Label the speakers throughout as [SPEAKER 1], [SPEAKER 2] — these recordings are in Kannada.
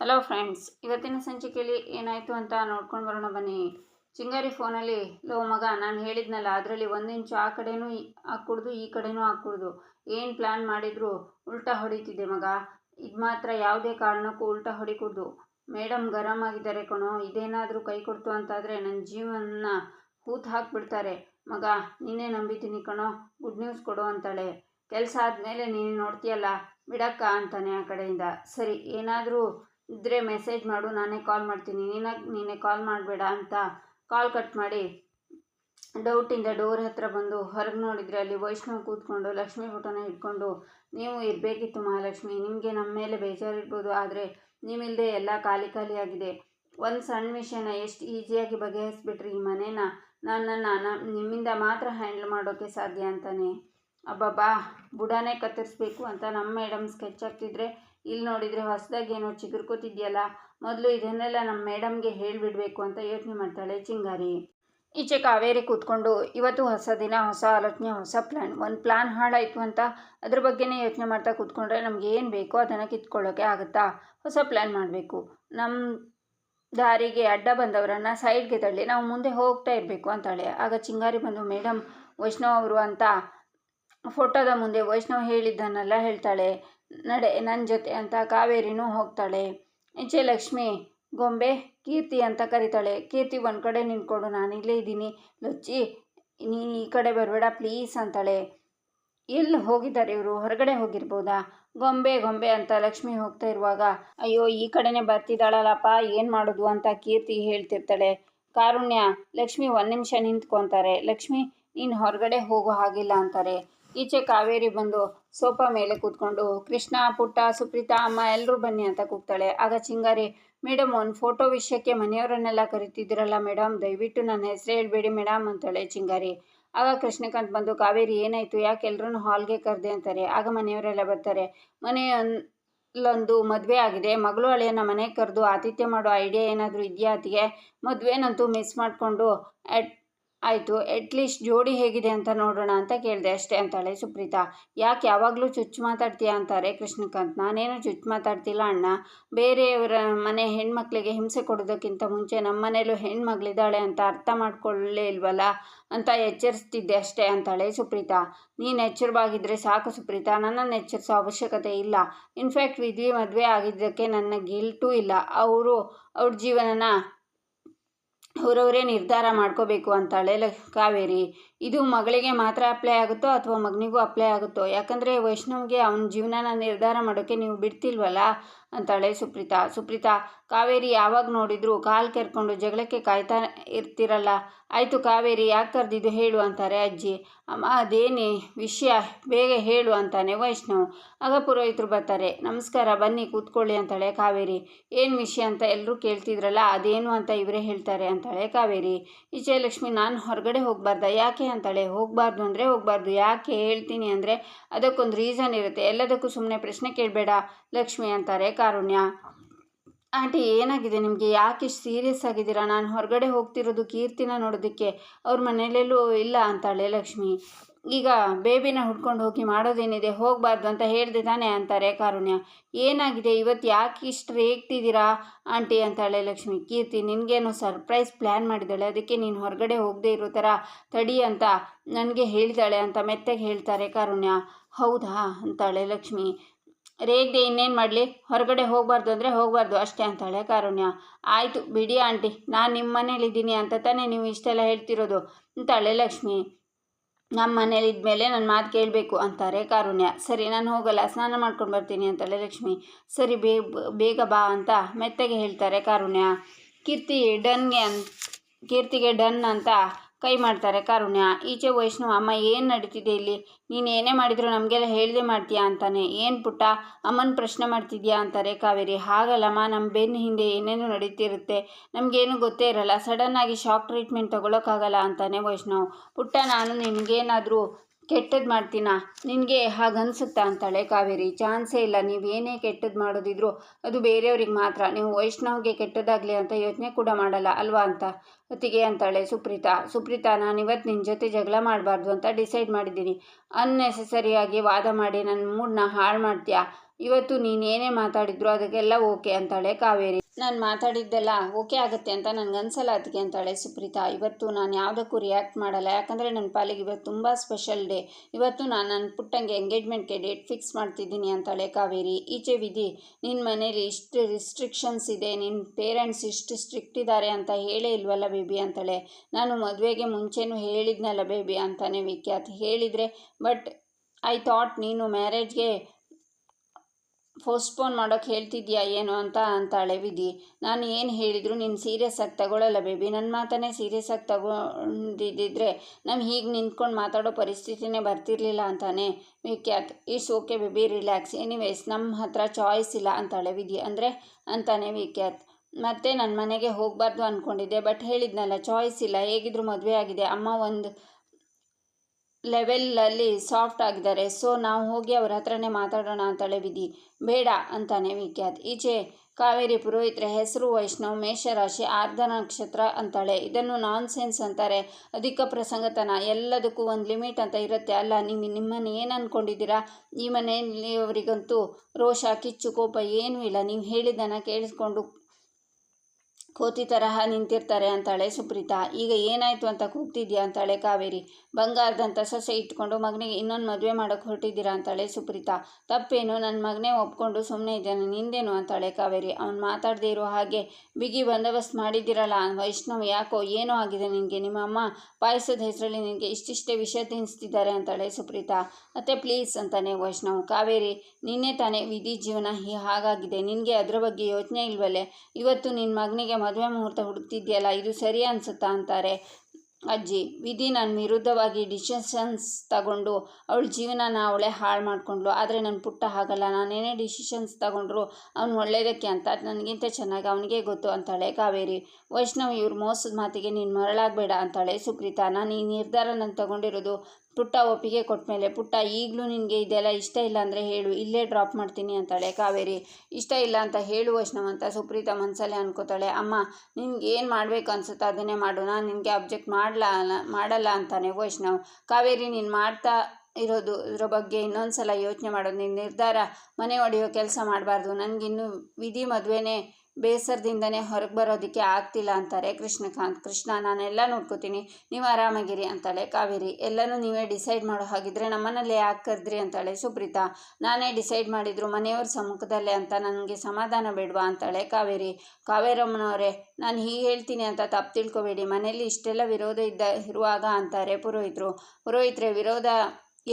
[SPEAKER 1] ಹಲೋ ಫ್ರೆಂಡ್ಸ್ ಇವತ್ತಿನ ಸಂಚಿಕೆಯಲ್ಲಿ ಏನಾಯಿತು ಅಂತ ನೋಡ್ಕೊಂಡು ಬರೋಣ ಬನ್ನಿ. ಚಿಂಗಾರಿ ಫೋನಲ್ಲಿ, ಲೋ ಮಗ, ನಾನು ಹೇಳಿದ್ನಲ್ಲ, ಅದರಲ್ಲಿ ಒಂದು ಇಂಚು ಆ ಕಡೆನೂ ಹಾಕ್ಕೊಡ್ದು, ಈ ಕಡೆನೂ ಹಾಕ್ಕೊಡ್ದು. ಏನು ಪ್ಲ್ಯಾನ್ ಮಾಡಿದ್ರು? ಉಲ್ಟಾ ಹೊಡಿತಿದ್ದೆ ಮಗ. ಇದು ಮಾತ್ರ ಯಾವುದೇ ಕಾರಣಕ್ಕೂ ಉಲ್ಟಾ ಹೊಡಿಕೊಡ್ದು. ಮೇಡಮ್ ಗರಂ ಆಗಿದ್ದಾರೆ ಕಣೋ. ಇದೇನಾದರೂ ಕೈ ಕೊಡ್ತು ಅಂತಾದರೆ ನನ್ನ ಜೀವನ ಹೂತು ಹಾಕ್ಬಿಡ್ತಾರೆ. ಮಗ, ನೀನೇ ನಂಬಿದ್ದೀನಿ ಕಣೋ. ಗುಡ್ ನ್ಯೂಸ್ ಕೊಡು ಅಂತಾಳೆ. ಕೆಲಸ ಆದಮೇಲೆ ನೀನು ನೋಡ್ತೀಯಲ್ಲ, ಬಿಡಕ್ಕ ಅಂತಾನೆ ಆ ಕಡೆಯಿಂದ. ಸರಿ, ಏನಾದರೂ ಇದ್ದರೆ ಮೆಸೇಜ್ ಮಾಡು, ನಾನೇ ಕಾಲ್ ಮಾಡ್ತೀನಿ. ನೀನಾಗ ನೀನೇ ಕಾಲ್ ಮಾಡಬೇಡ ಅಂತ ಕಾಲ್ ಕಟ್ ಮಾಡಿ ಡೌಟಿಂದ ಡೋರ್ ಹತ್ರ ಬಂದು ಹೊರಗೆ ನೋಡಿದರೆ ಅಲ್ಲಿ ವೈಷ್ಣವ್ ಕೂತ್ಕೊಂಡು, ಲಕ್ಷ್ಮಿ ಫೋಟೋನ ಇಟ್ಕೊಂಡು ನೀವು ಇರಬೇಕಿತ್ತು ಮಹಾಲಕ್ಷ್ಮಿ. ನಿಮಗೆ ನಮ್ಮ ಮೇಲೆ ಬೇಜಾರಿರ್ಬೋದು, ಆದರೆ ನೀವಿಲ್ಲದೆ ಎಲ್ಲ ಖಾಲಿ ಖಾಲಿ ಆಗಿದೆ. ಒಂದು ಸಣ್ಣ ವಿಷಯನ ಎಷ್ಟು ಈಸಿಯಾಗಿ ಬಗೆಹರಿಸ್ಬಿಟ್ರಿ ಈ ಮನೇನ. ನನ್ನನ್ನು ನಿಮ್ಮಿಂದ ಮಾತ್ರ ಹ್ಯಾಂಡಲ್ ಮಾಡೋಕ್ಕೆ ಸಾಧ್ಯ ಅಂತಾನೆ. ಅಬ್ಬಬ್ಬಾ, ಬುಡಾನೇ ಕತ್ತರಿಸ್ಬೇಕು ಅಂತ ನಮ್ಮ ಮೇಡಮ್ ಸ್ಕೆಚ್ ಹಾಕ್ತಿದ್ರೆ, ಇಲ್ಲಿ ನೋಡಿದರೆ ಹೊಸದಾಗಿ ಏನೋ ಚಿಗುರ್ಕೋತಿದ್ಯಲ್ಲ, ಮೊದಲು ಇದನ್ನೆಲ್ಲ ನಮ್ಮ ಮೇಡಮ್ಗೆ ಹೇಳಿಬಿಡಬೇಕು ಅಂತ ಯೋಚನೆ ಮಾಡ್ತಾಳೆ ಚಿಂಗಾರಿ. ಈಚೆ ಕಾವೇರಿ ಕೂತ್ಕೊಂಡು, ಇವತ್ತು ಹೊಸ ದಿನ, ಹೊಸ ಆಲೋಚನೆ, ಹೊಸ ಪ್ಲ್ಯಾನ್ ಒಂದು ಪ್ಲ್ಯಾನ್ ಹಾಳಾಯಿತು ಅಂತ ಅದ್ರ ಬಗ್ಗೆನೇ ಯೋಚನೆ ಮಾಡ್ತಾ ಕೂತ್ಕೊಂಡ್ರೆ ನಮ್ಗೆ ಏನು ಬೇಕೋ ಅದನ್ನು ಕಿತ್ಕೊಳ್ಳೋಕೆ ಆಗುತ್ತಾ? ಹೊಸ ಪ್ಲ್ಯಾನ್ ಮಾಡಬೇಕು. ನಮ್ಮ ದಾರಿಗೆ ಅಡ್ಡ ಬಂದವರನ್ನು ಸೈಡ್ಗೆ ತಳ್ಳಿ, ನಾವು ಮುಂದೆ ಹೋಗ್ತಾ ಇರಬೇಕು ಅಂತಾಳೆ. ಆಗ ಚಿಂಗಾರಿ ಬಂದು, ಮೇಡಮ್, ವೈಷ್ಣವ್ ಅವರು ಅಂತ ಫೋಟೋದ ಮುಂದೆ ವೈಷ್ಣವ್ ಹೇಳಿದ್ದನ್ನೆಲ್ಲ ಹೇಳ್ತಾಳೆ. ನಡೆ ನನ್ನ ಜೊತೆ ಅಂತ ಕಾವೇರಿನೂ ಹೋಗ್ತಾಳೆ. ಈಚೆ ಲಕ್ಷ್ಮಿ, ಗೊಂಬೆ, ಕೀರ್ತಿ ಅಂತ ಕರಿತಾಳೆ. ಕೀರ್ತಿ ಒಂದು ಕಡೆ ನಿಂತ್ಕೊಂಡು, ನಾನು ಇಲ್ಲೇ ಇದ್ದೀನಿ. ಲಚ್ಚಿ, ನೀನು ಈ ಕಡೆ ಬರಬೇಡ, ಪ್ಲೀಸ್ ಅಂತಾಳೆ. ಎಲ್ಲಿ ಹೋಗಿದ್ದಾರೆ ಇವರು? ಹೊರಗಡೆ ಹೋಗಿರ್ಬೋದಾ? ಗೊಂಬೆ ಗೊಂಬೆ ಅಂತ ಲಕ್ಷ್ಮಿ ಹೋಗ್ತಾ ಇರುವಾಗ, ಅಯ್ಯೋ, ಈ ಕಡೆನೇ ಬರ್ತಿದ್ದಾಳಲ್ಲಪ್ಪ, ಏನು ಮಾಡೋದು ಅಂತ ಕೀರ್ತಿ ಹೇಳ್ತಿರ್ತಾಳೆ. ಕಾರುಣ್ಯ, ಲಕ್ಷ್ಮಿ ಒಂದು ನಿಮಿಷ ನಿಂತ್ಕೊತಾರೆ. ಲಕ್ಷ್ಮಿ, ನೀನು ಹೊರಗಡೆ ಹೋಗೋ ಹಾಗಿಲ್ಲ ಅಂತಾರೆ. ಈಚೆ ಕಾವೇರಿ ಬಂದು ಸೋಫಾ ಮೇಲೆ ಕೂತ್ಕೊಂಡು, ಕೃಷ್ಣ, ಪುಟ್ಟ, ಸುಪ್ರೀತಾ, ಅಮ್ಮ ಎಲ್ಲರೂ ಬನ್ನಿ ಅಂತ ಕೂಗ್ತಾಳೆ. ಆಗ ಚಿಂಗಾರಿ ಮೇಡಮ್ ಒಂದು ಫೋಟೋ ವಿಷಯಕ್ಕೆ ಮನೆಯವರನ್ನೆಲ್ಲ ಕರಿತಿದ್ದೀರಲ್ಲ ಮೇಡಮ್ ದಯವಿಟ್ಟು ನನ್ನ ಹೆಸರು ಹೇಳಬೇಡಿ ಮೇಡಮ್ ಅಂತಾಳೆ ಚಿಂಗಾರಿ. ಆಗ ಕೃಷ್ಣಕಾಂತ್ ಬಂದು, ಕಾವೇರಿ, ಏನಾಯಿತು? ಯಾಕೆ ಎಲ್ಲರೂ ಹಾಲ್ಗೆ ಕರೆದೆ? ಅಂತಾರೆ. ಆಗ ಮನೆಯವರೆಲ್ಲ ಬರ್ತಾರೆ. ಮನೆಯಲ್ಲೊಂದು ಮದುವೆ ಆಗಿದೆ. ಮಗಳು ಅಳೆಯನ್ನ ಮನೆಗೆ ಕರೆದು ಆತಿಥ್ಯ ಮಾಡೋ ಐಡಿಯಾ ಏನಾದರೂ ಇದೆಯಾ ಅತಿಗೆ ಮದುವೆನಂತೂ ಮಿಸ್ ಮಾಡಿಕೊಂಡು, ಅಟ್ ಆಯಿತು ಅಟ್ಲೀಸ್ಟ್ ಜೋಡಿ ಹೇಗಿದೆ ಅಂತ ನೋಡೋಣ ಅಂತ ಕೇಳಿದೆ ಅಷ್ಟೇ ಅಂತಾಳೆ ಸುಪ್ರೀತಾ. ಯಾಕೆ ಯಾವಾಗಲೂ ಚುಚ್ಚು ಮಾತಾಡ್ತೀಯಾ ಅಂತಾರೆ ಕೃಷ್ಣಕಾಂತ್. ನಾನೇನು ಚುಚ್ಚು ಮಾತಾಡ್ತಿಲ್ಲ ಅಣ್ಣ. ಬೇರೆಯವರ ಮನೆ ಹೆಣ್ಮಕ್ಳಿಗೆ ಹಿಂಸೆ ಕೊಡೋದಕ್ಕಿಂತ ಮುಂಚೆ ನಮ್ಮ ಮನೇಲೂ ಹೆಣ್ಮಗಳಿದ್ದಾಳೆ ಅಂತ ಅರ್ಥ ಮಾಡ್ಕೊಳ್ಳೇ ಇಲ್ವಲ್ಲ ಅಂತ ಎಚ್ಚರಿಸ್ತಿದ್ದೆ ಅಷ್ಟೇ ಅಂತಾಳೆ ಸುಪ್ರೀತಾ. ನೀನು ಎಚ್ಚರವಾಗಿದ್ದರೆ ಸಾಕು ಸುಪ್ರೀತಾ. ನನ್ನನ್ನು ಎಚ್ಚರಿಸೋ ಅವಶ್ಯಕತೆ ಇಲ್ಲ. ಇನ್ಫ್ಯಾಕ್ಟ್ ವಿಧಿ ಮದುವೆ ಆಗಿದ್ದಕ್ಕೆ ನನ್ನ ಗಿಲ್ಟೂ ಇಲ್ಲ. ಅವರು, ಅವ್ರ ಜೀವನನ ಅವರವರೇ ನಿರ್ಧಾರ ಮಾಡ್ಕೋಬೇಕು ಅಂತಾಳೆ ಲ ಕಾವೇರಿ ಇದು ಮಗಳಿಗೆ ಮಾತ್ರ ಅಪ್ಲೈ ಆಗುತ್ತೋ ಅಥವಾ ಮಗನಿಗೂ ಅಪ್ಲೈ ಆಗುತ್ತೋ? ಯಾಕಂದರೆ ವೈಷ್ಣವ್ಗೆ ಅವನ ಜೀವನನ ನಿರ್ಧಾರ ಮಾಡೋಕ್ಕೆ ನೀವು ಬಿಡ್ತಿಲ್ವಲ್ಲ? ಅಂತಾಳೆ ಸುಪ್ರೀತಾ. ಸುಪ್ರೀತಾ, ಕಾವೇರಿ ಯಾವಾಗ ನೋಡಿದ್ರು ಕಾಲು ಕೆರ್ಕೊಂಡು ಜಗಳಕ್ಕೆ ಕಾಯ್ತಾ ಇರ್ತಿರಲ್ಲ? ಆಯಿತು ಕಾವೇರಿ, ಯಾಕೆ ಕರೆದಿದ್ದು ಹೇಳು ಅಂತಾರೆ ಅಜ್ಜಿ. ಅಮ್ಮ, ಅದೇನೇ? ವಿಷಯ, ಬೇಗ ಹೇಳು ಅಂತಾನೆ ವೈಷ್ಣವ್. ಆಗ ಪುರೋಹಿತರು ಬರ್ತಾರೆ. ನಮಸ್ಕಾರ, ಬನ್ನಿ, ಕೂತ್ಕೊಳ್ಳಿ ಅಂತಾಳೆ ಕಾವೇರಿ. ಏನು ವಿಷಯ ಅಂತ ಎಲ್ಲರೂ ಕೇಳ್ತಿದ್ರಲ್ಲ, ಅದೇನು ಅಂತ ಇವರೇ ಹೇಳ್ತಾರೆ ಅಂತಾಳೆ ಕಾವೇರಿ. ವಿಜಯಲಕ್ಷ್ಮಿ, ನಾನು ಹೊರಗಡೆ ಹೋಗಬಾರ್ದ, ಯಾಕೆ ಅಂತಾಳೆ, ಹೋಗಬಾರ್ದು ಅಂದರೆ ಹೋಗಬಾರ್ದು. ಯಾಕೆ ಹೇಳ್ತೀನಿ ಅಂದರೆ ಅದಕ್ಕೊಂದು ರೀಸನ್ ಇರುತ್ತೆ. ಎಲ್ಲದಕ್ಕೂ ಸುಮ್ಮನೆ ಪ್ರಶ್ನೆ ಕೇಳಬೇಡ, ಲಕ್ಷ್ಮಿ ಅಂತಾರೆ ಕಾರುಣ್ಯ. ಆಂಟಿ, ಏನಾಗಿದೆ ನಿಮಗೆ? ಯಾಕೆ ಇಷ್ಟು ಸೀರಿಯಸ್ ಆಗಿದ್ದೀರಾ? ನಾನು ಹೊರಗಡೆ ಹೋಗ್ತಿರೋದು ಕೀರ್ತಿನ ನೋಡೋದಕ್ಕೆ. ಅವ್ರ ಮನೆಯಲ್ಲೆಲ್ಲೂ ಇಲ್ಲ ಅಂತಾಳೆ ಲಕ್ಷ್ಮಿ. ಈಗ ಬೇಬಿನ ಹುಡ್ಕೊಂಡು ಹೋಗಿ ಮಾಡೋದೇನಿದೆ ಹೋಗಬಾರ್ದು ಅಂತ ಹೇಳಿದೆ ತಾನೇ ಅಂತಾರೆ ಕಾರುಣ್ಯ. ಏನಾಗಿದೆ? ಇವತ್ತು ಯಾಕೆ ಇಷ್ಟು ರೇಗ್ತಿದ್ದೀರಾ ಆಂಟಿ ಅಂತಾಳೆ ಲಕ್ಷ್ಮಿ. ಕೀರ್ತಿ, ನಿನಗೇನು ಸರ್ಪ್ರೈಸ್ ಪ್ಲ್ಯಾನ್ ಮಾಡಿದ್ದಾಳೆ? ಅದಕ್ಕೆ ನೀನು ಹೊರಗಡೆ ಹೋಗದೆ ಇರೋ ಥರ ತಡಿ ಅಂತ ನನಗೆ ಹೇಳ್ತಾಳೆ ಅಂತ ಮೆತ್ತಗೆ ಹೇಳ್ತಾರೆ ಕಾರುಣ್ಯ. ಹೌದಾ? ಅಂತಾಳೆ ಲಕ್ಷ್ಮಿ. ರೇಗ್ದೆ ಇನ್ನೇನು ಮಾಡಲಿ? ಹೊರಗಡೆ ಹೋಗಬಾರ್ದು ಅಂದರೆ ಹೋಗಬಾರ್ದು ಅಷ್ಟೇ ಅಂತಾಳೆ ಕಾರುಣ್ಯ. ಆಯಿತು, ಬಿಡಿ ಆಂಟಿ. ನಾನು ನಿಮ್ಮ ಮನೇಲಿದ್ದೀನಿ ಅಂತ ತಾನೇ ನೀವು ಇಷ್ಟೆಲ್ಲ ಹೇಳ್ತಿರೋದು, ಅಂತಾಳೆ ಲಕ್ಷ್ಮಿ. ನಮ್ಮ ಮನೇಲಿ ಇದ್ಮೇಲೆ ನನ್ನ ಮಾತು ಕೇಳಬೇಕು ಅಂತಾರೆ ಕಾರುಣ್ಯ. ಸರಿ, ನಾನು ಹೋಗಲ್ಲ, ಸ್ನಾನ ಮಾಡ್ಕೊಂಡು ಬರ್ತೀನಿ ಅಂತಾಳೆ ಲಕ್ಷ್ಮಿ. ಸರಿ ಬೇಗ ಬಾ ಅಂತ ಮೆತ್ತಗೆ ಹೇಳ್ತಾರೆ ಕಾರುಣ್ಯ. ಕೀರ್ತಿ ಡನ್ಗೆ ಅನ್, ಕೀರ್ತಿಗೆ ಡನ್ ಅಂತ ಕೈ ಮಾಡ್ತಾರೆ. ಕಾರುಣ್ಯ, ಈಚೆ ವೈಷ್ಣವ, ಅಮ್ಮ ಏನು ನಡೀತಿದೆ ಇಲ್ಲಿ? ನೀನು ಏನೇ ಮಾಡಿದ್ರು ನಮಗೆಲ್ಲ ಹೇಳ್ದೆ ಮಾಡ್ತೀಯಾ ಅಂತಾನೆ. ಏನು ಪುಟ್ಟ, ಅಮ್ಮನ ಪ್ರಶ್ನೆ ಮಾಡ್ತಿದ್ಯಾ ಅಂತಾರೆ ಕಾವೇರಿ. ಹಾಗಲ್ಲಮ್ಮ ನಮ್ಮ ಬೆನ್ನ ಹಿಂದೆ ಏನೇನು ನಡೀತಿರುತ್ತೆ. ನಮಗೇನು ಗೊತ್ತೇ ಇರಲ್ಲ. ಸಡನ್ನಾಗಿ ಶಾಕ್ ಟ್ರೀಟ್ಮೆಂಟ್ ತೊಗೊಳಕ್ಕಾಗಲ್ಲ ಅಂತಾನೆ ವೈಷ್ಣವ್. ಪುಟ್ಟ, ನಾನು ನಿನಗೇನಾದರೂ ಕೆಟ್ಟದ್ದು ಮಾಡ್ತೀನಾ? ನಿನಗೆ ಹಾಗನ್ಸುತ್ತಾ ಅಂತಾಳೆ ಕಾವೇರಿ. ಚಾನ್ಸೇ ಇಲ್ಲ. ನೀವು ಏನೇ ಕೆಟ್ಟದ್ದು ಮಾಡೋದಿದ್ರು ಅದು ಬೇರೆಯವ್ರಿಗೆ ಮಾತ್ರ. ನೀವು ವೈಷ್ಣವ್ಗೆ ಕೆಟ್ಟದಾಗಲಿ ಅಂತ ಯೋಚನೆ ಕೂಡ ಮಾಡಲ್ಲ, ಅಲ್ವಾ ಅಂತ? ಹೊತ್ತಿಗೆ ಅಂತಾಳೆ ಸುಪ್ರೀತಾ. ಸುಪ್ರೀತಾ ನಾನು ಇವತ್ತು ನಿನ್ನ ಜೊತೆ ಜಗಳ ಮಾಡಬಾರ್ದು ಅಂತ ಡಿಸೈಡ್ ಮಾಡಿದ್ದೀನಿ. ಅನ್ನೆಸೆಸರಿಯಾಗಿ ವಾದ ಮಾಡಿ ನನ್ನ ಮೂಡನ್ನ ಹಾಳು ಮಾಡ್ತೀಯಾ? ಇವತ್ತು ನೀನೇನೇ ಮಾತಾಡಿದ್ರು ಅದಕ್ಕೆಲ್ಲ ಓಕೆ ಅಂತಾಳೆ ಕಾವೇರಿ. ನಾನು ಮಾತಾಡಿದ್ದೆಲ್ಲ ಓಕೆ ಆಗುತ್ತೆ ಅಂತ ನನಗನ್ಸಲ್ಲ ಅದಕ್ಕೆ ಅಂತಾಳೆ ಸುಪ್ರೀತಾ. ಇವತ್ತು ನಾನು ಯಾವುದಕ್ಕೂ ರಿಯಾಕ್ಟ್ ಮಾಡಲ್ಲ. ಯಾಕಂದರೆ ನನ್ನ ಪಾಲಿಗೆ ಇವತ್ತು ತುಂಬ ಸ್ಪೆಷಲ್ ಡೇ ಇವತ್ತು ನಾನು ನನ್ನ ಪುಟ್ಟಂಗೆ ಎಂಗೇಜ್ಮೆಂಟ್ಗೆ ಡೇಟ್ ಫಿಕ್ಸ್ ಮಾಡ್ತಿದ್ದೀನಿ ಅಂತಾಳೆ ಕಾವೇರಿ. ಈಚೆ ವಿಧಿ ನಿನ್ನ ಮನೇಲಿ ಇಷ್ಟು ರಿಸ್ಟ್ರಿಕ್ಷನ್ಸ್ ಇದೆ ನಿನ್ನ ಪೇರೆಂಟ್ಸ್ ಇಷ್ಟು ಸ್ಟ್ರಿಕ್ಟ್ ಇದ್ದಾರೆ ಅಂತ ಹೇಳೇ ಇಲ್ವಲ್ಲ ಬೇಬಿ ಅಂತಾಳೆ. ನಾನು ಮದುವೆಗೆ ಮುಂಚೆನೂ ಹೇಳಿದ್ನಲ್ಲ ಬೇಬಿ ಅಂತಾನೆ ವಿಖ್ಯಾತ್. ಹೇಳಿದರೆ ಬಟ್ ಐ ಥಾಟ್ ನೀನು ಮ್ಯಾರೇಜ್ಗೆ ಪೋಸ್ಟ್ಪೋನ್ ಮಾಡೋಕ್ಕೆ ಹೇಳ್ತಿದ್ಯಾ ಏನು ಅಂತ ಅಂತಾಳೆ ವಿಧಿ. ನಾನು ಏನು ಹೇಳಿದ್ರು ನೀನು ಸೀರಿಯಸ್ ಆಗಿ ತಗೊಳ್ಳಲ್ಲ ಬೇಬಿ. ನನ್ನ ಮಾತನ್ನೇ ಸೀರಿಯಸ್ ಆಗಿ ತಗೊಂಡಿದ್ದಿದ್ರೆ ನಾವು ಹೀಗೆ ನಿಂತ್ಕೊಂಡು ಮಾತಾಡೋ ಪರಿಸ್ಥಿತಿನೇ ಬರ್ತಿರ್ಲಿಲ್ಲ ಅಂತಾನೆ. Vikhyat it's okay baby, relax. Anyways ನಮ್ಮ ಹತ್ರ ಚಾಯ್ಸ್ ಇಲ್ಲ ಅಂತಾಳೆ ವಿಧಿ. ಅಂದರೆ, ಅಂತಾನೆ ವಿಖ್ಯಾತ್ ಮತ್ತೆ ನನ್ನ ಮನೆಗೆ ಹೋಗಬಾರ್ದು ಅಂದ್ಕೊಂಡಿದ್ದೆ ಬಟ್ ಹೇಳಿದ್ನಲ್ಲ ಚಾಯ್ಸ್ ಇಲ್ಲ. ಹೇಗಿದ್ರು ಮದುವೆ ಆಗಿದೆ. ಅಮ್ಮ ಒಂದು ಲೆವೆಲಲ್ಲಿ ಸಾಫ್ಟ್ ಆಗಿದ್ದಾರೆ. ಸೊ, ನಾವು ಹೋಗಿ ಅವ್ರ ಹತ್ರನೇ ಮಾತಾಡೋಣ ಅಂತಾಳೆ ವಿಧಿ. ಬೇಡ ಅಂತಾನೆ ವಿಖ್ಯಾತ್. ಈಚೆ ಕಾವೇರಿ ಪುರೋಹಿತರ ಹೆಸರು ವೈಷ್ಣವ್, ಮೇಷರಾಶಿ ಆರ್ಧ ನಕ್ಷತ್ರ ಅಂತಾಳೆ. ಇದನ್ನು ನಾನ್ ಸೆನ್ಸ್ ಅಂತಾರೆ. ಅಧಿಕ ಪ್ರಸಂಗತನ, ಎಲ್ಲದಕ್ಕೂ ಒಂದು ಲಿಮಿಟ್ ಅಂತ ಇರುತ್ತೆ. ಅಲ್ಲ ನಿಮ್ಮ ನಿಮ್ಮನ್ನು ಏನು ಅಂದ್ಕೊಂಡಿದ್ದೀರಾ ಈ ಮನೆಯಲ್ಲಿಯವರಿಗಂತೂ ರೋಷ, ಕಿಚ್ಚು, ಕೋಪ ಏನೂ ಇಲ್ಲ. ನೀವು ಹೇಳಿದ್ದನ್ನು ಕೇಳಿಸ್ಕೊಂಡು ಕೋತಿ ತರಹ ನಿಂತಿರ್ತಾರೆ ಅಂತಾಳೆ ಸುಪ್ರೀತಾ. ಈಗ ಏನಾಯಿತು ಅಂತ ಕೂಗ್ತಿದ್ಯಾ ಅಂತಾಳೆ ಕಾವೇರಿ. ಬಂಗಾರದಂಥ ಸೊಸೆ ಇಟ್ಕೊಂಡು ಮಗನಿಗೆ ಇನ್ನೊಂದು ಮದುವೆ ಮಾಡೋಕ್ಕೆ ಹೊರಟಿದ್ದೀರಾ ಅಂತಾಳೆ ಸುಪ್ರೀತಾ. ತಪ್ಪೇನು ನನ್ನ ಮಗನೇ ಒಪ್ಕೊಂಡು ಸುಮ್ಮನೆ ಇದ್ದಾನೆ, ನಿಂದೇನು ಅಂತಾಳೆ ಕಾವೇರಿ. ಅವ್ನು ಮಾತಾಡದೇ ಇರೋ ಹಾಗೆ ಬಿಗಿ ಬಂದೋಬಸ್ತ್ ಮಾಡಿದ್ದೀರಲ್ಲ ವೈಷ್ಣವ್, ಯಾಕೋ ಏನೋ ಆಗಿದೆ ನಿನಗೆ? ನಿಮ್ಮ ಅಮ್ಮ ಪಾಯಸದ ಹೆಸರಲ್ಲಿ ನಿನಗೆ ಇಷ್ಟಿಷ್ಟೇ ವಿಷಯ ತಿನ್ನಿಸ್ತಿದ್ದಾರೆ ಅಂತಾಳೆ ಸುಪ್ರೀತಾ. ಮತ್ತೆ ಪ್ಲೀಸ್ ಅಂತಾನೆ ವೈಷ್ಣವ್. ಕಾವೇರಿ, ನಿನ್ನೆ ತಾನೇ ವಿಧಿ ಜೀವನ ಹೀ ಹಾಗಾಗಿದೆ. ನಿನಗೆ ಅದರ ಬಗ್ಗೆ ಯೋಚನೆ ಇಲ್ವಲ್ಲೇ? ಇವತ್ತು ನಿನ್ನ ಮಗನಿಗೆ ಮದುವೆ ಮುಹೂರ್ತ ಹುಡುಕ್ತಿದ್ಯಲ್ಲ, ಇದು ಸರಿ ಅನ್ಸುತ್ತಾ ಅಂತಾರೆ. ಅಜ್ಜಿ, ವಿಧಿ ನನ್ನ ವಿರುದ್ಧವಾಗಿ ಡಿಸಿಷನ್ಸ್ ತಗೊಂಡು ಅವಳ ಜೀವನನ ಅವಳೇ ಹಾಳು ಮಾಡಿಕೊಂಡ್ಳು. ಆದರೆ ನನ್ನ ಪುಟ್ಟ ಹಾಗಲ್ಲ. ನಾನೇನೇ ಡಿಸಿಷನ್ಸ್ ತಗೊಂಡ್ರು ಅವ್ನು ಒಳ್ಳೇದಕ್ಕೆ ಅಂತ. ನನಗಿಂತ ಚೆನ್ನಾಗಿ ಅವನಿಗೆ ಗೊತ್ತು ಅಂತಾಳೆ ಕಾವೇರಿ. ವೈಷ್ಣವ್ ಇವ್ರ ಮೋಸದ ಮಾತಿಗೆ ನೀನು ಮರಳಾಗಬೇಡ ಅಂತಾಳೆ ಸುಪ್ರೀತಾ ನಾನು ಈ ನಿರ್ಧಾರ ನಾನು ತಗೊಂಡಿರೋದು ಪುಟ್ಟ ಒಪ್ಪಿಗೆ ಕೊಟ್ಟಮೇಲೆ ಪುಟ್ಟ, ಈಗಲೂ ನಿನಗೆ ಇದೆಲ್ಲ ಇಷ್ಟ ಇಲ್ಲ ಅಂದರೆ ಹೇಳು. ಇಲ್ಲೇ ಡ್ರಾಪ್ ಮಾಡ್ತೀನಿ ಅಂತಾಳೆ ಕಾವೇರಿ. ಇಷ್ಟ ಇಲ್ಲ ಅಂತ ಹೇಳು ವೈಷ್ಣವ್ ಅಂತ ಸುಪ್ರೀತಾ ಮನಸ್ಸಲ್ಲೇ ಅನ್ಕೋತಾಳೆ. ಅಮ್ಮ ನಿನ್ಗೆ ಏನು ಮಾಡಬೇಕು ಅನ್ಸುತ್ತೆ ಅದನ್ನೇ ಮಾಡು. ನಾನು ನಿನಗೆ ಅಬ್ಜೆಕ್ಟ್ ಮಾಡಲ್ಲ ಮಾಡಲ್ಲ ಅಂತಾನೆ ವೈಷ್ಣವ್. ಕಾವೇರಿ, ನೀನು ಮಾಡ್ತಾ ಇರೋದು, ಇದ್ರ ಬಗ್ಗೆ ಇನ್ನೊಂದು ಸಲ ಯೋಚನೆ ಮಾಡೋದು. ನಿನ್ನ ನಿರ್ಧಾರ, ಮನೆ ಒಡೆಯೋ ಕೆಲಸ ಮಾಡಬಾರ್ದು. ನನಗಿನ್ನೂ ವಿಧಿ ಮದುವೆನೇ ಬೇಸರದಿಂದನೇ ಹೊರಗೆ ಬರೋದಕ್ಕೆ ಆಗ್ತಿಲ್ಲ ಅಂತಾರೆ ಕೃಷ್ಣಕಾಂತ್. ಕೃಷ್ಣ, ನಾನೆಲ್ಲ ನೋಡ್ಕೋತೀನಿ. ನೀವು ಆರಾಮಾಗಿರಿ ಅಂತಾಳೆ. ಕಾವೇರಿ, ಎಲ್ಲನೂ ನೀವೇ ಡಿಸೈಡ್ ಮಾಡೋ ಹಾಗಿದ್ರೆ ನಮ್ಮನೇಲಿ ಯಾಕೆ ಕರೆದ್ರಿ ಅಂತಾಳೆ ಸುಪ್ರೀತಾ. ನಾನೇ ಡಿಸೈಡ್ ಮಾಡಿದ್ರು ಮನೆಯವ್ರ ಸಮ್ಮುಖದಲ್ಲೇ ಅಂತ ನನಗೆ ಸಮಾಧಾನ ಬೇಡವಾ ಅಂತಾಳೆ ಕಾವೇರಿ. ಕಾವೇರಮ್ಮನವರೇ, ನಾನು ಹೀಗೆ ಹೇಳ್ತೀನಿ ಅಂತ ತಪ್ಪು ತಿಳ್ಕೊಬೇಡಿ. ಮನೆಯಲ್ಲಿ ಇಷ್ಟೆಲ್ಲ ವಿರೋಧ ಇದ್ದ, ಇರುವಾಗ ಅಂತಾರೆ ಪುರೋಹಿತರು. ಪುರೋಹಿತರೆ, ವಿರೋಧ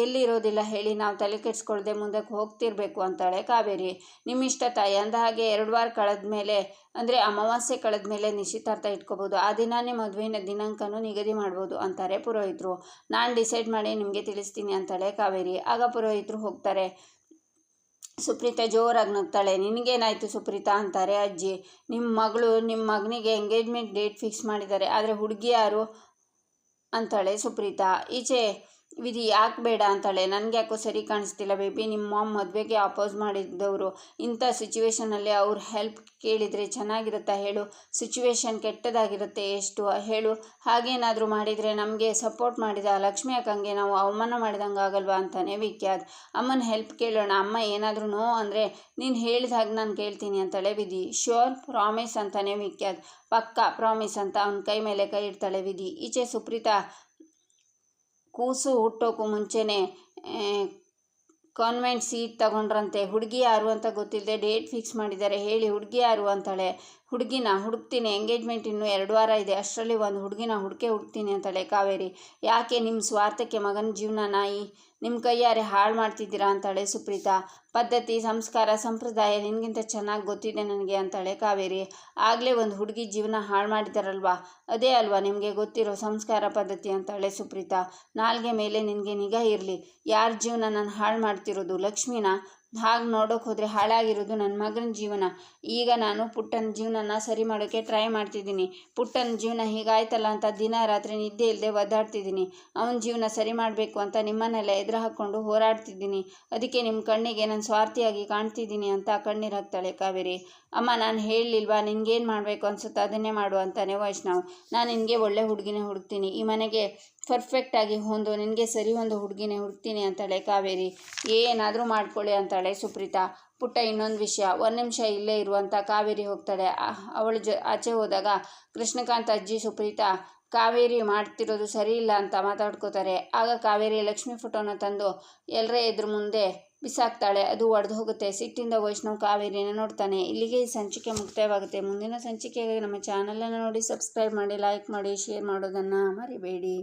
[SPEAKER 1] ಎಲ್ಲಿರೋದಿಲ್ಲ ಹೇಳಿ ನಾವು ತಲೆ ಕೆಡಿಸ್ಕೊಳ್ದೆ ಮುಂದಕ್ಕೆ ಹೋಗ್ತಿರ್ಬೇಕು ಅಂತಾಳೆ ಕಾವೇರಿ. ನಿಮ್ಮಿಷ್ಟ ತಾಯಿ ಅಂದ ಹಾಗೆ ಎರಡು ವಾರ ಕಳೆದ ಮೇಲೆ, ಅಂದರೆ ಅಮಾವಾಸ್ಯೆ ಕಳೆದ ಮೇಲೆ ನಿಶ್ಚಿತಾರ್ಥ ಇಟ್ಕೋಬೋದು. ಆ ದಿನಾನೇ ಮದುವೆಯ ದಿನಾಂಕನೂ ನಿಗದಿ ಮಾಡ್ಬೋದು ಅಂತಾರೆ ಪುರೋಹಿತರು. ನಾನು ಡಿಸೈಡ್ ಮಾಡಿ ನಿಮಗೆ ತಿಳಿಸ್ತೀನಿ ಅಂತಾಳೆ ಕಾವೇರಿ. ಆಗ ಪುರೋಹಿತರು ಹೋಗ್ತಾರೆ. ಸುಪ್ರೀತಾ ಜೋರಾಗಿ ನಗ್ತಾಳೆ. ನಿನಗೇನಾಯಿತು ಸುಪ್ರೀತಾ ಅಂತಾರೆ ಅಜ್ಜಿ. ನಿಮ್ಮ ಮಗಳು ನಿಮ್ಮ ಮಗನಿಗೆ ಎಂಗೇಜ್ಮೆಂಟ್ ಡೇಟ್ ಫಿಕ್ಸ್ ಮಾಡಿದ್ದಾರೆ. ಆದರೆ ಹುಡುಗಿ ಯಾರು ಅಂತಾಳೆ ಸುಪ್ರೀತಾ. ಈಚೆ ವಿಧಿ ಯಾಕೆ ಬೇಡ ಅಂತಾಳೆ. ನನಗೆ ಯಾಕೋ ಸರಿ ಕಾಣಿಸ್ತಿಲ್ಲ ಬೇಬಿ. ನಿಮ್ಮ ಮಾಮ್ ಮದುವೆಗೆ ಅಪೋಸ್ ಮಾಡಿದ್ದವರು. ಇಂಥ ಸಿಚುವೇಶನಲ್ಲಿ ಅವ್ರ ಹೆಲ್ಪ್ ಕೇಳಿದರೆ ಚೆನ್ನಾಗಿರುತ್ತಾ ಹೇಳು. ಸಿಚುವೇಶನ್ ಕೆಟ್ಟದಾಗಿರುತ್ತೆ ಎಷ್ಟು? ಹೇಳು. ಹಾಗೇನಾದರೂ ಮಾಡಿದರೆ ನಮಗೆ ಸಪೋರ್ಟ್ ಮಾಡಿದ ಲಕ್ಷ್ಮಿ ಅಕ್ಕಂಗೆ ನಾವು ಅವಮಾನ ಮಾಡಿದಂಗೆ ಆಗಲ್ವಾ ಅಂತಾನೆ ವಿಖ್ಯಾತ್. ಅಮ್ಮನ ಹೆಲ್ಪ್ ಕೇಳೋಣ. ಅಮ್ಮ ಏನಾದರೂ ನೋ ಅಂದರೆ, ನೀನು ಹೇಳಿದ ಹಾಗೆ ನಾನು ಕೇಳ್ತೀನಿ ಅಂತಾಳೆ ವಿಧಿ. ಶ್ಯೂರ್ ಪ್ರಾಮಿಸ್ ಅಂತಾನೆ ವಿಖ್ಯಾತ್. ಪಕ್ಕ ಪ್ರಾಮಿಸ್ ಅಂತ ಅವನ ಕೈ ಮೇಲೆ ಕೈ ಇಡ್ತಾಳೆ ವಿಧಿ. ಈಚೆ ಸುಪ್ರೀತಾ ಕೂಸು ಹುಟ್ಟೋಕ್ಕೂ ಮುಂಚೆನೇ ಕಾನ್ವೆಂಟ್ ಸೀಟ್ ತಗೊಂಡ್ರಂತೆ. ಹುಡುಗಿ ಯಾರು ಅಂತ ಗೊತ್ತಿಲ್ಲದೆ ಡೇಟ್ ಫಿಕ್ಸ್ ಮಾಡಿದ್ದಾರೆ. ಹೇಳಿ, ಹುಡುಗಿ ಯಾರು? ಅಂತಾಳೆ. ಹುಡುಗಿನ ಹುಡುಕ್ತೀನಿ ಎಂಗೇಜ್ಮೆಂಟ್ ಇನ್ನೂ ಎರಡು ವಾರ ಇದೆ, ಅಷ್ಟರಲ್ಲಿ ಒಂದು ಹುಡುಗಿನ ಹುಡುಕೆ ಹುಡುಕ್ತೀನಿ ಅಂತಳೆ ಕಾವೇರಿ. ಯಾಕೆ ನಿಮ್ಮ ಸ್ವಾರ್ಥಕ್ಕೆ ಮಗನ ಜೀವನ ನಾಯಿ ನಿಮ್ಮ ಕೈಯಾರೆ ಹಾಳು ಮಾಡ್ತಿದ್ದೀರಾ ಅಂತಾಳೆ ಸುಪ್ರೀತಾ. ಪದ್ಧತಿ, ಸಂಸ್ಕಾರ, ಸಂಪ್ರದಾಯ ನಿನಗಿಂತ ಚೆನ್ನಾಗಿ ಗೊತ್ತಿದೆ ನನಗೆ ಅಂತಾಳೆ ಕಾವೇರಿ. ಆಗಲೇ ಒಂದು ಹುಡುಗಿ ಜೀವನ ಹಾಳು ಮಾಡಿದಾರಲ್ವಾ? ಅದೇ ಅಲ್ವಾ ನಿಮಗೆ ಗೊತ್ತಿರೋ ಸಂಸ್ಕಾರ ಪದ್ಧತಿ ಅಂತಾಳೆ ಸುಪ್ರೀತಾ. ನಾಲ್ಗೆ ಮೇಲೆ ನಿನಗೆ ನಿಗಾ ಇರಲಿ. ಯಾರ ಜೀವನ ನಾನು ಹಾಳು ಮಾಡ್ತಿರೋದು? ಲಕ್ಷ್ಮಿನ? ಹಾಗೆ ನೋಡೋಕೆ ಹೋದರೆ ಹಾಳಾಗಿರೋದು ನನ್ನ ಮಗನ ಜೀವನ. ಈಗ ನಾನು ಪುಟ್ಟನ ಜೀವನನ ಸರಿ ಮಾಡೋಕ್ಕೆ ಟ್ರೈ ಮಾಡ್ತಿದ್ದೀನಿ. ಪುಟ್ಟನ ಜೀವನ ಹೀಗಾಯ್ತಲ್ಲ ಅಂತ ದಿನ ರಾತ್ರಿ ನಿದ್ದೆ ಇಲ್ಲದೆ ಒದ್ದಾಡ್ತಿದ್ದೀನಿ. ಅವನ ಜೀವನ ಸರಿ ಮಾಡಬೇಕು ಅಂತ ನಿಮ್ಮನ್ನೆಲ್ಲ ಎದುರು ಹಾಕ್ಕೊಂಡು ಹೋರಾಡ್ತಿದ್ದೀನಿ. ಅದಕ್ಕೆ ನಿಮ್ಮ ಕಣ್ಣಿಗೆ ನಾನು ಸ್ವಾರ್ಥಿಯಾಗಿ ಕಾಣ್ತಿದ್ದೀನಿ ಅಂತ ಕಣ್ಣೀರು ಹಾಕ್ತಾಳೆ ಕಾವೇರಿ. ಅಮ್ಮ, ನಾನು ಹೇಳಲಿಲ್ವಾ? ನಿನಗೇನು ಮಾಡಬೇಕು ಅನ್ಸುತ್ತೆ? ಅದನ್ನೇ ಮಾಡು ಅಂತಾನೆ ವೈಷ್ಣವ್. ನಾನು ನಿನಗೆ ಒಳ್ಳೆ ಹುಡುಗಿನೇ ಹುಡುಕ್ತೀನಿ. ಈ ಮನೆಗೆ ಪರ್ಫೆಕ್ಟಾಗಿ ಹೊಂದು, ನಿನಗೆ ಸರಿ ಒಂದು ಹುಡುಗಿನೇ ಹುಡ್ತೀನಿ ಅಂತಾಳೆ ಕಾವೇರಿ, ಏನಾದರೂ ಮಾಡ್ಕೊಳ್ಳಿ ಅಂತಾಳೆ ಸುಪ್ರೀತಾ. ಪುಟ್ಟ ಇನ್ನೊಂದು ವಿಷಯ, ಒಂದು ನಿಮಿಷ ಇಲ್ಲೇ ಇರುವಂಥ ಕಾವೇರಿ ಹೋಗ್ತಾಳೆ. ಅವಳು ಜ, ಆಚೆ ಹೋದಾಗ ಕೃಷ್ಣಕಾಂತ್ ಅಜ್ಜಿ, ಸುಪ್ರೀತಾ, ಕಾವೇರಿ ಮಾಡ್ತಿರೋದು ಸರಿ ಇಲ್ಲ ಅಂತ ಮಾತಾಡ್ಕೋತಾರೆ. ಆಗ ಕಾವೇರಿ ಲಕ್ಷ್ಮಿ ಫೋಟೋನ ತಂದು ಎಲ್ಲರ ಎದುರು ಮುಂದೆ ಬಿಸಾಕ್ತಾಳೆ. ಅದು ಒಡೆದು ಹೋಗುತ್ತೆ. ಸಿಟ್ಟಿಂದ ವೈಷ್ಣವ್ ಕಾವೇರಿನ ನೋಡ್ತಾನೆ. ಇಲ್ಲಿಗೆ ಈ ಸಂಚಿಕೆ ಮುಕ್ತಾಯವಾಗುತ್ತೆ. ಮುಂದಿನ ಸಂಚಿಕೆಗೆ ನಮ್ಮ ಚಾನಲನ್ನು ನೋಡಿ ಸಬ್ಸ್ಕ್ರೈಬ್ ಮಾಡಿ ಲೈಕ್ ಮಾಡಿ ಶೇರ್ ಮಾಡೋದನ್ನು ಮರಿಬೇಡಿ.